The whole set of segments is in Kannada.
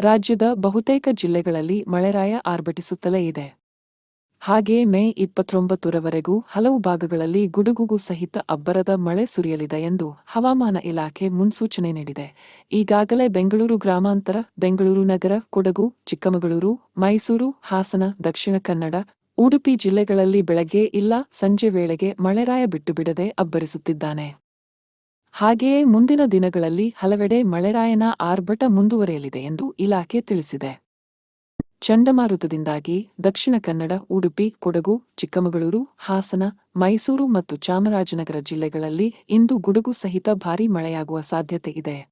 ರಾಜ್ಯದ ಬಹುತೇಕ ಜಿಲ್ಲೆಗಳಲ್ಲಿ ಮಳೆರಾಯ ಆರ್ಭಟಿಸುತ್ತಲೇ ಇದೆ. ಹಾಗೆಯೇ ಮೇ ಇಪ್ಪತ್ತೊಂಬತ್ತರವರೆಗೂ ಹಲವು ಭಾಗಗಳಲ್ಲಿ ಗುಡುಗುಗು ಸಹಿತ ಅಬ್ಬರದ ಮಳೆ ಸುರಿಯಲಿದೆ ಎಂದು ಹವಾಮಾನ ಇಲಾಖೆ ಮುನ್ಸೂಚನೆ ನೀಡಿದೆ. ಈಗಾಗಲೇ ಬೆಂಗಳೂರು ಗ್ರಾಮಾಂತರ, ಬೆಂಗಳೂರು ನಗರ, ಕೊಡಗು, ಚಿಕ್ಕಮಗಳೂರು, ಮೈಸೂರು, ಹಾಸನ, ದಕ್ಷಿಣ ಕನ್ನಡ, ಉಡುಪಿ ಜಿಲ್ಲೆಗಳಲ್ಲಿ ಬೆಳಗ್ಗೆ ಇಲ್ಲ, ಸಂಜೆ ವೇಳೆಗೆ ಮಳೆರಾಯ ಬಿಟ್ಟುಬಿಡದೆ ಅಬ್ಬರಿಸುತ್ತಿದ್ದಾನೆ. ಹಾಗೆಯೇ ಮುಂದಿನ ದಿನಗಳಲ್ಲಿ ಹಲವೆಡೆ ಮಳೆರಾಯನ ಆರ್ಭಟ ಮುಂದುವರೆಯಲಿದೆ ಎಂದು ಇಲಾಖೆ ತಿಳಿಸಿದೆ. ಚಂಡಮಾರುತದಿಂದಾಗಿ ದಕ್ಷಿಣ ಕನ್ನಡ, ಉಡುಪಿ, ಕೊಡಗು, ಚಿಕ್ಕಮಗಳೂರು, ಹಾಸನ, ಮೈಸೂರು ಮತ್ತು ಚಾಮರಾಜನಗರ ಜಿಲ್ಲೆಗಳಲ್ಲಿ ಇಂದು ಗುಡುಗು ಸಹಿತ ಭಾರೀ ಮಳೆಯಾಗುವ ಸಾಧ್ಯತೆ ಇದೆ.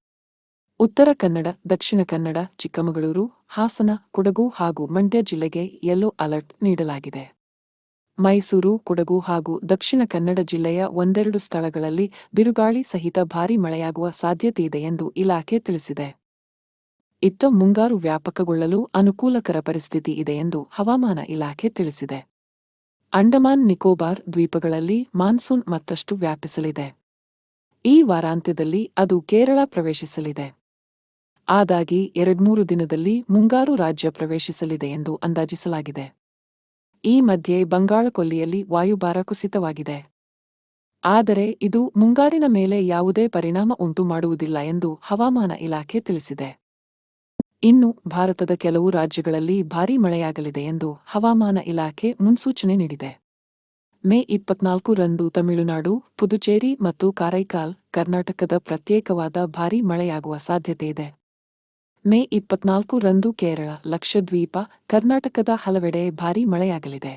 ಉತ್ತರ ಕನ್ನಡ, ದಕ್ಷಿಣ ಕನ್ನಡ, ಚಿಕ್ಕಮಗಳೂರು, ಹಾಸನ, ಕೊಡಗು ಹಾಗೂ ಮಂಡ್ಯ ಜಿಲ್ಲೆಗೆ ಯೆಲ್ಲೋ ಅಲರ್ಟ್ ನೀಡಲಾಗಿದೆ. ಮೈಸೂರು, ಕೊಡಗು ಹಾಗೂ ದಕ್ಷಿಣ ಕನ್ನಡ ಜಿಲ್ಲೆಯ ಒಂದೆರಡು ಸ್ಥಳಗಳಲ್ಲಿ ಬಿರುಗಾಳಿ ಸಹಿತ ಭಾರೀ ಮಳೆಯಾಗುವ ಸಾಧ್ಯತೆಯಿದೆ ಎಂದು ಇಲಾಖೆ ತಿಳಿಸಿದೆ. ಇತ್ತ ಮುಂಗಾರು ವ್ಯಾಪಕಗೊಳ್ಳಲು ಅನುಕೂಲಕರ ಪರಿಸ್ಥಿತಿ ಇದೆ ಎಂದು ಹವಾಮಾನ ಇಲಾಖೆ ತಿಳಿಸಿದೆ. ಅಂಡಮಾನ್ ನಿಕೋಬಾರ್ ದ್ವೀಪಗಳಲ್ಲಿ ಮಾನ್ಸೂನ್ ಮತ್ತಷ್ಟು ವ್ಯಾಪಿಸಲಿದೆ. ಈ ವಾರಾಂತ್ಯದಲ್ಲಿ ಅದು ಕೇರಳ ಪ್ರವೇಶಿಸಲಿದೆ. ಆದಾಗಿ ಎರಡ್ಮೂರು ದಿನದಲ್ಲಿ ಮುಂಗಾರು ರಾಜ್ಯ ಪ್ರವೇಶಿಸಲಿದೆ ಎಂದು ಅಂದಾಜಿಸಲಾಗಿದೆ. ಈ ಮಧ್ಯೆ ಬಂಗಾಳಕೊಲ್ಲಿಯಲ್ಲಿ ವಾಯುಭಾರ ಕುಸಿತವಾಗಿದೆ. ಆದರೆ ಇದು ಮುಂಗಾರಿನ ಮೇಲೆ ಯಾವುದೇ ಪರಿಣಾಮ ಉಂಟು ಮಾಡುವುದಿಲ್ಲ ಎಂದು ಹವಾಮಾನ ಇಲಾಖೆ ತಿಳಿಸಿದೆ. ಇನ್ನು ಭಾರತದ ಕೆಲವು ರಾಜ್ಯಗಳಲ್ಲಿ ಭಾರೀ ಮಳೆಯಾಗಲಿದೆ ಎಂದು ಹವಾಮಾನ ಇಲಾಖೆ ಮುನ್ಸೂಚನೆ ನೀಡಿದೆ. ಮೇ ಇಪ್ಪತ್ನಾಲ್ಕು ರಂದು ತಮಿಳುನಾಡು, ಪುದುಚೇರಿ ಮತ್ತು ಕಾರೈಕಾಲ್ ಕರ್ನಾಟಕದ ಪ್ರತ್ಯೇಕವಾದ ಭಾರೀ ಮಳೆಯಾಗುವ ಸಾಧ್ಯತೆಯಿದೆ ಮೇ ಇಪ್ಪತ್ನಾಲ್ಕು ರಂದು ಕೇರಳ ಲಕ್ಷದ್ವೀಪ ಕರ್ನಾಟಕದ ಹಲವೆಡೆ ಭಾರೀ ಮಳೆಯಾಗಲಿದೆ.